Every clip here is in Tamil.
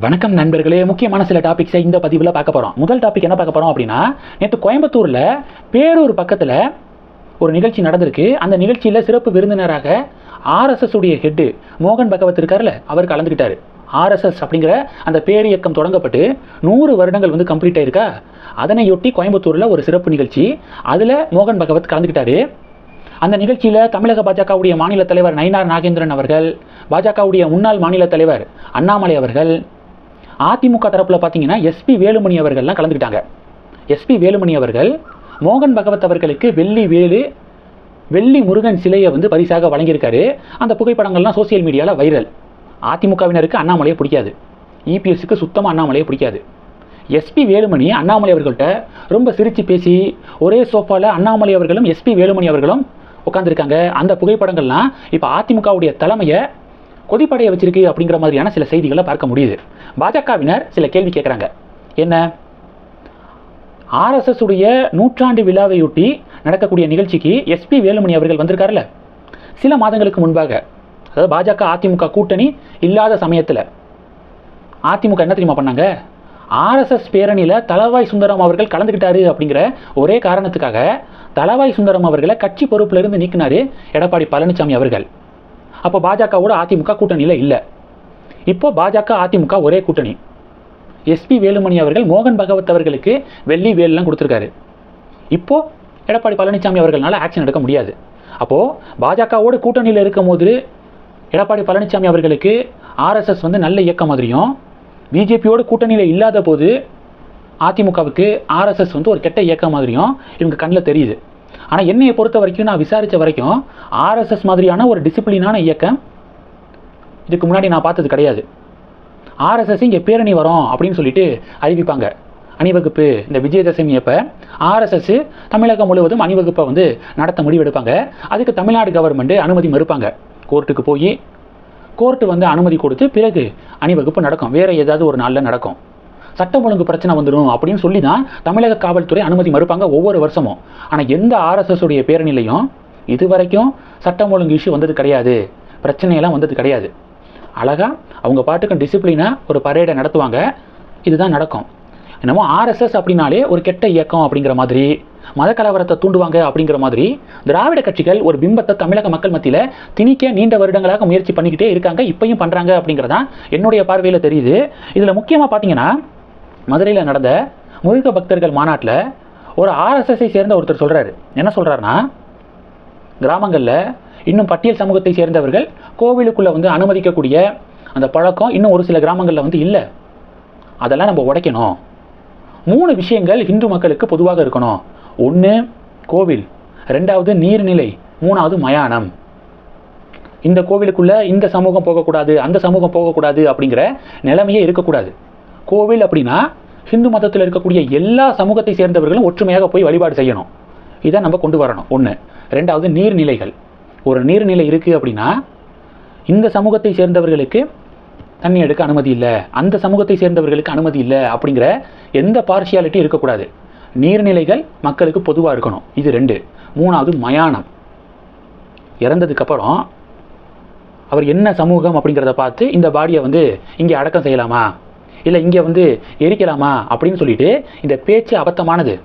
வணக்கம் நண்பர்களே. முக்கியமான சில டாபிக்ஸை இந்த பதிவில் பார்க்க போகிறோம் முதல் டாபிக் என்ன பார்க்க போகிறோம் அப்படின்னா நேற்று கோயம்புத்தூரில் பேரூர் பக்கத்தில் ஒரு நிகழ்ச்சி நடந்திருக்கு. அந்த நிகழ்ச்சியில் சிறப்பு விருந்தினராக ஆர்எஸ்எஸ் உடைய ஹெட்டு மோகன் பகவத் இருக்கார்ல அவர் கலந்துக்கிட்டார். ஆர்எஸ்எஸ் அப்படிங்கிற அந்த பேரியக்கம் தொடங்கப்பட்டு நூறு வருடங்கள் வந்து கம்ப்ளீட் ஆயிருக்கா? அதனையொட்டி கோயம்புத்தூரில் ஒரு சிறப்பு நிகழ்ச்சி. அதில் மோகன் பகவத் கலந்துக்கிட்டாரு. அந்த நிகழ்ச்சியில் தமிழக பாஜகவுடைய மாநில தலைவர் நயினார் நாகேந்திரன் அவர்கள் பாஜகவுடைய முன்னாள் மாநில தலைவர் அண்ணாமலை அவர்கள் அதிமுக தரப்பில் பார்த்தீங்கன்னா எஸ்பி வேலுமணி அவர்கள்லாம் கலந்துக்கிட்டாங்க. எஸ்பி வேலுமணி அவர்கள் மோகன் பகவத் அவர்களுக்கு வெள்ளி வேலு வெள்ளி முருகன் சிலையை வந்து பரிசாக வழங்கியிருக்காரு. அந்த புகைப்படங்கள்லாம் சோசியல் மீடியாவில் வைரல். அதிமுகவினருக்கு அண்ணாமலையை பிடிக்காது. இபிஎஸ்க்கு சுத்தமாக அண்ணாமலையை பிடிக்காது. எஸ்பி வேலுமணி அண்ணாமலை அவர்கள்ட்ட ரொம்ப சிரித்து பேசி ஒரே சோஃபாவில் அண்ணாமலை அவர்களும் எஸ்பி வேலுமணி அவர்களும் உட்காந்துருக்காங்க அந்த புகைப்படங்கள்லாம் இப்போ அதிமுகவுடைய தலைமையை கொதிப்படைய வச்சிருக்கு அப்படிங்கிற மாதிரியான சில செய்திகளை பார்க்க முடியுது. பாஜகவினர் சில கேள்வி கேட்குறாங்க என்ன? ஆர்எஸ்எஸ் உடைய நூற்றாண்டு விழாவையொட்டி நடக்கக்கூடிய நிகழ்ச்சிக்கு எஸ்பி வேலுமணி அவர்கள் வந்திருக்காருல்ல சில மாதங்களுக்கு முன்பாக. அதாவது பாஜக அதிமுக கூட்டணி இல்லாத சமயத்தில். அதிமுக என்ன தெரியுமா பண்ணாங்க? ஆர்எஸ்எஸ் பேரணியில் தலவாய் சுந்தரம் அவர்கள் கலந்துக்கிட்டாரு அப்படிங்கிற ஒரே காரணத்துக்காக தலவாய் சுந்தரம் அவர்களை கட்சி பொறுப்பிலிருந்து நீக்கினாரு எடப்பாடி பழனிசாமி அவர்கள். அப்போ பாஜகவோட அதிமுக கூட்டணியில் இல்லை. இப்போ பாஜக அதிமுக ஒரே கூட்டணி. எஸ்பி வேலுமணி அவர்கள் மோகன் பகவத் அவர்களுக்கு வெள்ளி வேலெலாம் கொடுத்துருக்காரு. இப்போ எடப்பாடி பழனிசாமி அவர்களால் ஆக்ஷன் எடுக்க முடியாது. அப்போது பாஜகவோட கூட்டணியில் இருக்கும் போது எடப்பாடி பழனிசாமி அவர்களுக்கு ஆர்எஸ்எஸ் வந்து நல்ல இயக்கம் மாதிரியும் பிஜேபியோட கூட்டணியில் இல்லாத போது அதிமுகவுக்கு ஆர்எஸ்எஸ் வந்து ஒரு கெட்ட இயக்கம் மாதிரியும் இவங்க கண்ணில் தெரியுது. ஆனால் என்னையை பொறுத்த வரைக்கும் நான் விசாரித்த வரைக்கும் ஆர்எஸ்எஸ் மாதிரியான ஒரு டிசிப்ளினான இயக்கம் இதுக்கு முன்னாடி நான் பார்த்தது கிடையாது. ஆர்எஸ்எஸ் இங்கே பேரணி வரோம் அப்படின்னு சொல்லிட்டு அறிவிப்பாங்க. அணிவகுப்பு இந்த விஜயதசமி அப்போ ஆர்எஸ்எஸ் தமிழகம் முழுவதும் அணிவகுப்பை வந்து நடத்த முடிவெடுப்பாங்க. அதுக்கு தமிழ்நாடு கவர்மெண்ட் அனுமதி மறுப்பாங்க. கோர்ட்டுக்கு போய் கோர்ட்டு வந்து அனுமதி கொடுத்து பிறகு அணிவகுப்பு நடக்கும். வேறு ஏதாவது ஒரு நாளில் நடக்கும். சட்டம் ஒழுங்கு பிரச்சனை வந்துடும் அப்படின்னு சொல்லி தான் தமிழக காவல்துறை அனுமதி மறுப்பாங்க ஒவ்வொரு வருஷமும். ஆனால் எந்த ஆர்எஸ்எஸ் உடைய பேரணிலையும் இது வரைக்கும் சட்டம் ஒழுங்கு இஷ்யூ வந்தது கிடையாது. பிரச்சனையெல்லாம் வந்தது கிடையாது. அழகாக அவங்க பாட்டுக்கும் டிசிப்ளினாக ஒரு பரேடை நடத்துவாங்க. இதுதான் நடக்கும். என்னமோ ஆர்எஸ்எஸ் அப்படின்னாலே ஒரு கெட்ட இயக்கம் அப்படிங்கிற மாதிரி மத கலவரத்தை தூண்டுவாங்க அப்படிங்கிற மாதிரி திராவிட கட்சிகள் ஒரு பிம்பத்தை தமிழக மக்கள் மத்தியில் திணிக்க நீண்ட வருடங்களாக முயற்சி பண்ணிக்கிட்டே இருக்காங்க இப்பயும் பண்ணுறாங்க அப்படிங்கிறதான் என்னுடைய பார்வையில் தெரியுது. இதில் முக்கியமாக பார்த்தீங்கன்னா மதுரையில் நடந்த முருக பக்தர்கள் மாநாட்டில் ஒரு ஆர்எஸ்எஸ்ஐ சேர்ந்த ஒருத்தர் சொல்கிறாரு என்ன சொல்கிறாருன்னா கிராமங்களில் இன்னும் பட்டியல் சமூகத்தை சேர்ந்தவர்கள் கோவிலுக்குள்ளே வந்து அனுமதிக்கக்கூடிய அந்த பழக்கம் இன்னும் ஒரு சில கிராமங்களில் வந்து இல்லை. அதெல்லாம் நம்ம உடைக்கணும். மூணு விஷயங்கள் இந்து மக்களுக்கு பொதுவாக இருக்கணும். ஒன்று கோவில். ரெண்டாவது நீர்நிலை. மூணாவது மயானம். இந்த கோவிலுக்குள்ளே இந்த சமூகம் போகக்கூடாது அந்த சமூகம் போகக்கூடாது அப்படிங்கிற நிலைமையே இருக்கக்கூடாது. கோவில் அப்படின்னா ஹிந்து மதத்தில் இருக்கக்கூடிய எல்லா சமூகத்தை சேர்ந்தவர்களும் ஒற்றுமையாக போய் வழிபாடு செய்யணும். இதை நம்ம கொண்டு வரணும். ஒன்று ரெண்டாவது நீர்நிலைகள். ஒரு நீர்நிலை இருக்குது அப்படின்னா இந்த சமூகத்தை சேர்ந்தவர்களுக்கு தண்ணி எடுக்க அனுமதி இல்லை. அந்த சமூகத்தை சேர்ந்தவர்களுக்கு அனுமதி இல்லை அப்படிங்கிற எந்த பார்ஷியாலிட்டி இருக்கக்கூடாது. நீர்நிலைகள் மக்களுக்கு பொதுவாக இருக்கணும். இது ரெண்டு. மூணாவது மயானம். இறந்ததுக்கப்புறம் அவர் என்ன சமூகம் அப்படிங்கிறத பார்த்து இந்த பாடியை வந்து இங்கே அடக்கம் செய்யலாமா? இல்லை இங்கே வந்து எரிக்கலாமா அப்படின்னு சொல்லிட்டு இந்த பேச்சு அபத்தமானது.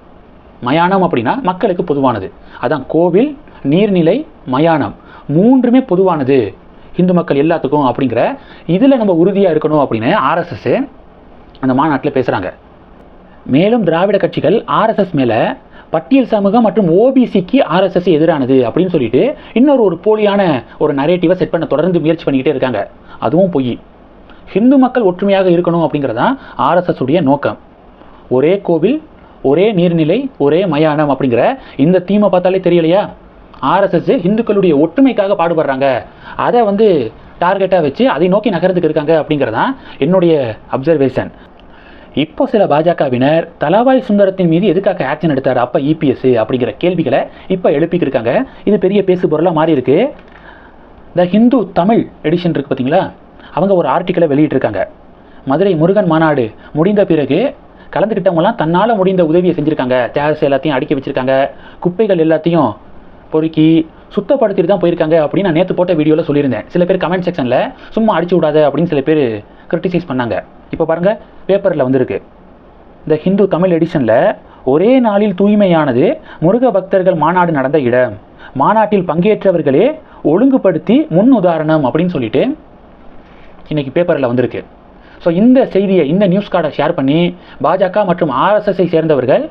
மயானம் அப்படின்னா மக்களுக்கு பொதுவானது. அதான் கோவில் நீர்நிலை மயானம். மூன்றுமே பொதுவானது. இந்து மக்கள் எல்லாத்துக்கும் அப்படிங்கிற இதில் நம்ம உறுதியாக இருக்கணும் அப்படின்னு ஆர்எஸ்எஸ் அந்த மாநாட்டில் பேசுகிறாங்க மேலும் திராவிட கட்சிகள் ஆர்எஸ்எஸ் மேலே பட்டியல் சமூகம் மற்றும் ஓபிசிக்கு ஆர்எஸ்எஸ் எதிரானது அப்படின்னு சொல்லிட்டு இன்னொரு ஒரு போலியான ஒரு நரேட்டிவை செட் பண்ண தொடர்ந்து முயற்சி பண்ணிக்கிட்டே இருக்காங்க. அதுவும் பொய். ஹிந்து மக்கள் ஒற்றுமையாக இருக்கணும் அப்படிங்கிறதான் ஆர்எஸ்எஸ் உடைய நோக்கம். ஒரே கோவில் ஒரே நீர்நிலை ஒரே மயானம் அப்படிங்கிற இந்த தீமை பார்த்தாலே தெரியலையா? ஆர்எஸ்எஸ் இந்துக்களுடைய ஒற்றுமைக்காக பாடுபடுறாங்க. அதை வந்து டார்கெட்டாக வச்சு அதை நோக்கி நகரத்துக்கு இருக்காங்க அப்படிங்கிறதான் என்னுடைய அப்சர்வேஷன் இப்போ சில பாஜகவினர் தலவாய் சுந்தரத்தின் மீது எதுக்காக ஆக்ஷன் எடுத்தார்? அப்போ இபிஎஸ் அப்படிங்கிற கேள்விகளை இப்போ எழுப்பிக்கிருக்காங்க இது பெரிய பேசு பொருளாக மாறி இருக்கு த ஹிந்து தமிழ் எடிஷன் இருக்குது பார்த்தீங்களா? அவங்க ஒரு ஆர்டிக்கலை வெளியிட்டிருக்காங்க. மதுரை முருகன் மாநாடு முடிந்த பிறகு கலந்துக்கிட்டவங்கலாம் தன்னால் முடிந்த உதவியை செஞ்சுருக்காங்க. தேர்ஸ் எல்லாத்தையும் அடுக்கி வச்சுருக்காங்க. குப்பைகள் எல்லாத்தையும் பொறுக்கி சுத்தப்படுத்திட்டு தான் போயிருக்காங்க அப்படின்னு நான் நேற்று போட்ட வீடியோவில் சொல்லியிருந்தேன். சில பேர் கமெண்ட் செக்ஷனில் சும்மா அடிச்சு விடாத அப்படின்னு சில பேர் கிரிட்டிசைஸ் பண்ணாங்க. இப்போ பாருங்கள் பேப்பரில் வந்திருக்கு. இந்த ஹிந்து தமிழ் எடிஷனில் ஒரே நாளில் தூய்மையானது முருக பக்தர்கள் மாநாடு நடந்த இடம். மாநாட்டில் பங்கேற்றவர்களே ஒழுங்குபடுத்தி முன் உதாரணம் அப்படின்னு சொல்லிட்டு இன்றைக்கி பேப்பரில் வந்திருக்கு. ஸோ இந்த செய்தியை இந்த நியூஸ் கார்டை ஷேர் பண்ணி பாஜக மற்றும் ஆர்எஸ்எஸ்ஐ சேர்ந்தவர்கள்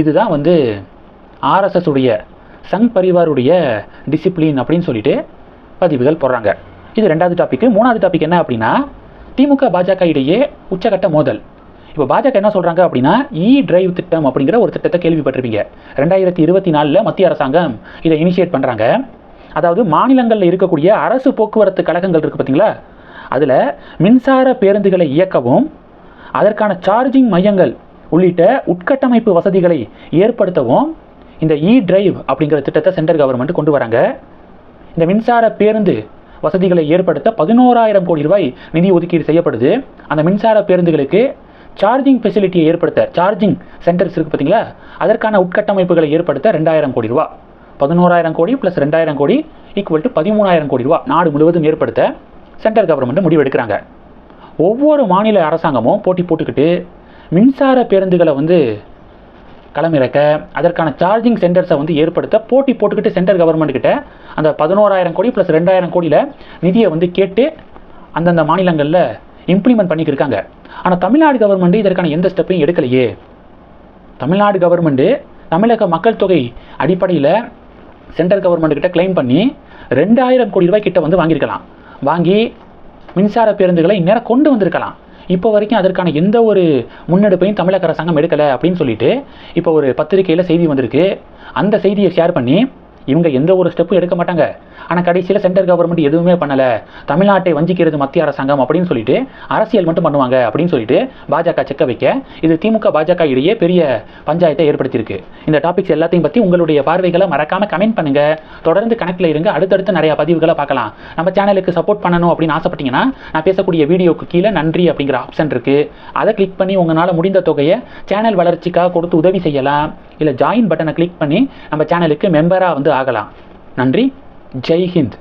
இதுதான் வந்து ஆர்எஸ்எஸ் உடைய சங் பரிவாருடைய டிசிப்ளின் அப்படின்னு சொல்லிட்டு பதிவுகள் போடுறாங்க. இது ரெண்டாவது டாபிக் மூணாவது டாபிக் என்ன அப்படின்னா திமுக பாஜக இடையே உச்சகட்ட மோதல். இப்போ பாஜக என்ன சொல்கிறாங்க அப்படின்னா இ டிரைவ் திட்டம் அப்படிங்கிற ஒரு திட்டத்தை கேள்விப்பட்டிருப்பீங்க. ரெண்டாயிரத்தி இருபத்தி நாலில் மத்திய அரசாங்கம் இதை இனிஷியேட் பண்ணுறாங்க அதாவது மாநிலங்களில் இருக்கக்கூடிய அரசு போக்குவரத்து கழகங்கள் இருக்குது பார்த்தீங்களா? அதில் மின்சார பேருந்துகளை இயக்கவும் அதற்கான சார்ஜிங் மையங்கள் உள்ளிட்ட உட்கட்டமைப்பு வசதிகளை ஏற்படுத்தவும் இந்த இ டிரைவ் அப்படிங்கிற திட்டத்தை சென்ட்ரல் கவர்மெண்ட் கொண்டு வராங்க. இந்த மின்சார பேருந்து வசதிகளை ஏற்படுத்த பதினோராயிரம் கோடி ரூபாய் நிதி ஒதுக்கீடு செய்யப்படுது. அந்த மின்சார பேருந்துகளுக்கு சார்ஜிங் ஃபெசிலிட்டியை ஏற்படுத்த சார்ஜிங் சென்டர்ஸ் இருக்குது பார்த்தீங்களா அதற்கான உட்கட்டமைப்புகளை ஏற்படுத்த ரெண்டாயிரம் கோடி ரூபா பதினோராயிரம் கோடி ப்ளஸ் ரெண்டாயிரம் கோடி ஈக்குவல் டு பதிமூணாயிரம் கோடி ரூபா நாடு முழுவதும் ஏற்படுத்த சென்ட்ரல் கவர்மெண்ட் முடிவெடுக்கிறாங்க. ஒவ்வொரு மாநில அரசாங்கமும் போட்டி போட்டுக்கிட்டு மின்சார பேருந்துகளை வந்து களமிறக்க அதற்கான சார்ஜிங் சென்டர்ஸை வந்து ஏற்படுத்த போட்டி போட்டுக்கிட்டு சென்ட்ரல் கவர்மெண்ட் கிட்ட அந்த பதினோராயிரம் கோடி ப்ளஸ் ரெண்டாயிரம் கோடியில் நிதியை வந்து கேட்டு அந்தந்த மாநிலங்களில் இம்ப்ளிமெண்ட் பண்ணிக்கிருக்காங்க. ஆனால் தமிழ்நாடு கவர்மெண்ட்டு இதற்கான எந்த ஸ்டெப்பையும் எடுக்கலையே. தமிழ்நாடு கவர்மெண்ட்டு தமிழக மக்கள் தொகை அடிப்படையில் சென்ட்ரல் கவர்மெண்ட்டுக்கிட்ட கிளைம் பண்ணி ரெண்டாயிரம் கோடி ரூபாய் கிட்ட வந்து வாங்கியிருக்கலாம். வாங்கி மின்சார பேருந்துகளை இந்நேரம் கொண்டு வந்திருக்கலாம். இப்போ வரைக்கும் அதற்கான எந்த ஒரு முன்னெடுப்பையும் தமிழக அரசாங்கம் எடுக்கலை அப்படின்னு சொல்லிட்டு இப்போ ஒரு பத்திரிகையில் செய்தி வந்திருக்கு. அந்த செய்தியை ஷேர் பண்ணி இவங்க எந்த ஒரு ஸ்டெப்பும் எடுக்க மாட்டாங்க. ஆனால் கடைசியில் சென்ட்ரல் கவர்மெண்ட் எதுவுமே பண்ணலை. தமிழ்நாட்டை வஞ்சிக்கிறது மத்திய அரசாங்கம் அப்படின்னு சொல்லிட்டு அரசியல் மட்டும் பண்ணுவாங்க அப்படின்னு சொல்லிட்டு பாஜக செக்க வைக்க இது திமுக பாஜக இடையே பெரிய பஞ்சாயத்தை ஏற்படுத்தியிருக்கு. இந்த டாபிக்ஸ் எல்லாத்தையும் பற்றி உங்களுடைய பார்வைகளை மறக்காம கமெண்ட் பண்ணுங்க. தொடர்ந்து கணக்கில் இருங்க. அடுத்தடுத்து நிறைய பதிவுகளை பார்க்கலாம். நம்ம சேனலுக்கு சப்போர்ட் பண்ணணும் அப்படின்னு ஆசைப்பட்டீங்கன்னா நான் பேசக்கூடிய வீடியோக்கு கீழே நன்றி அப்படிங்கிற ஆப்ஷன் இருக்கு. அதை கிளிக் பண்ணி உங்களால் முடிந்த தொகையை சேனல் வளர்ச்சிக்காக கொடுத்து உதவி செய்யலாம். இல்லை ஜாயின் பட்டனை கிளிக் பண்ணி நம்ம சேனலுக்கு மெம்பராக வந்து ஆகலாம். நன்றி. ஜெய் ஹிந்த்